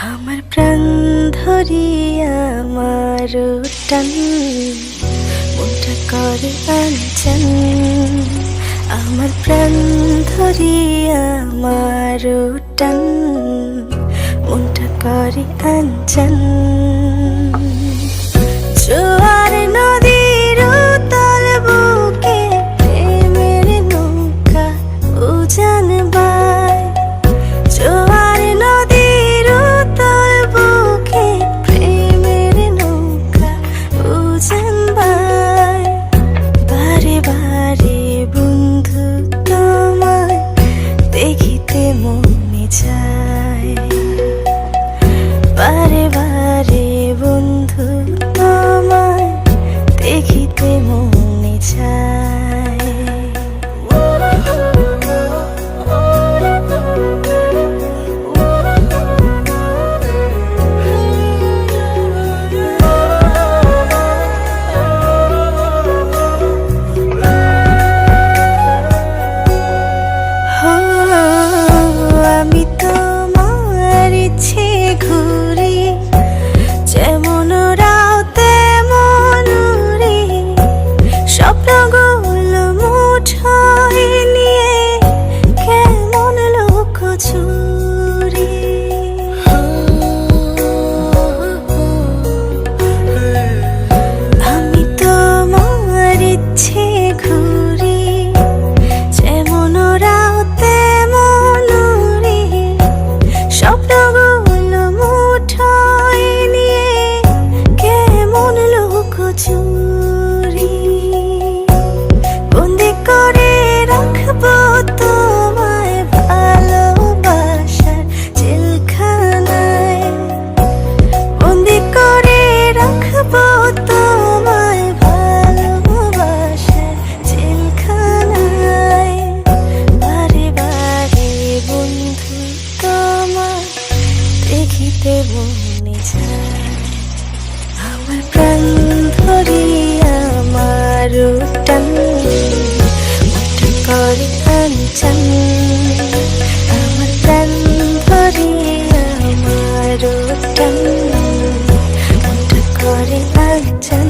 আমার প্রাণ ধরি আমার টান মনটা করে আনচান আমার প্রাণ ধরি আমার টান মনটা করে আনচান 梦里见秋 পরিধান চান আমার প্রাণ ভরিয়ে আমার টান করে আছেন